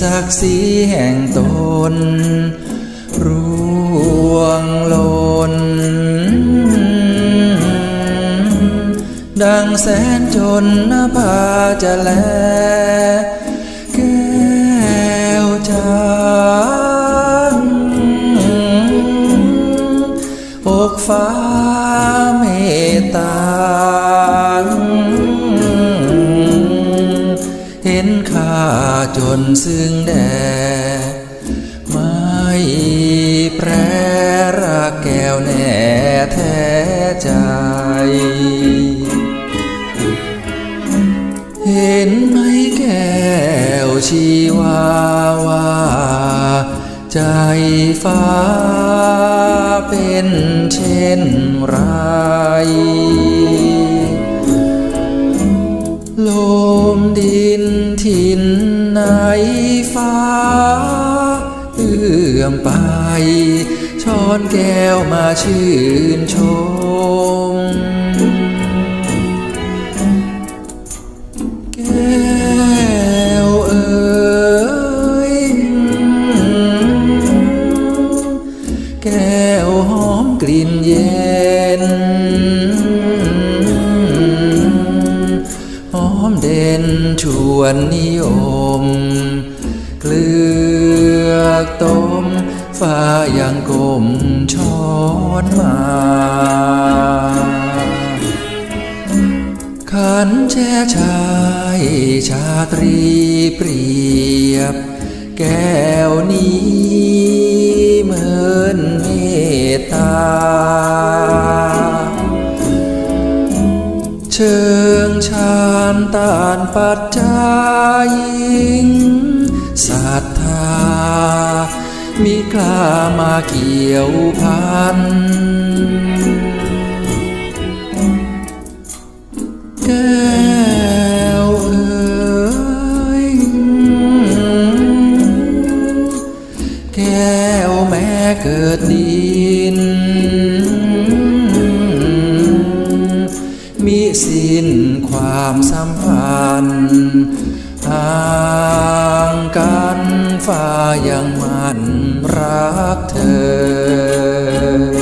ศักดิ์ศรีแห่งตนร่วงหล่นดังแสนจนนภาจะแล แก้วจางอกฟ้า จนซึ่งแดไม่แปรรักแก้วแน่แท้ใจเห็นไหมแก้วชีวาวาใจฟ้าเป็นเช่นไร ฟ้า เอื้อมไป ช้อนแก้วมาชื่นชม แก้วเอ๋ยแก้วหอมกลิ่นเย็น หอมเด่นชวนนิยม เกลือต้มฟ้ายังกลมช้อนมา ขันแช่ชายชาตรีเปรียบ แก้วนี้เหมือนเมตตา เชิงชา ตานปัจจายิงศรัทธามีกล้ามาเกี่ยวพัน แก้วเอ๋ยแก้วแม้เกิดดิน สิ้นความสัมพันธ์ห่างกันฝ้ายังมันรักเธอ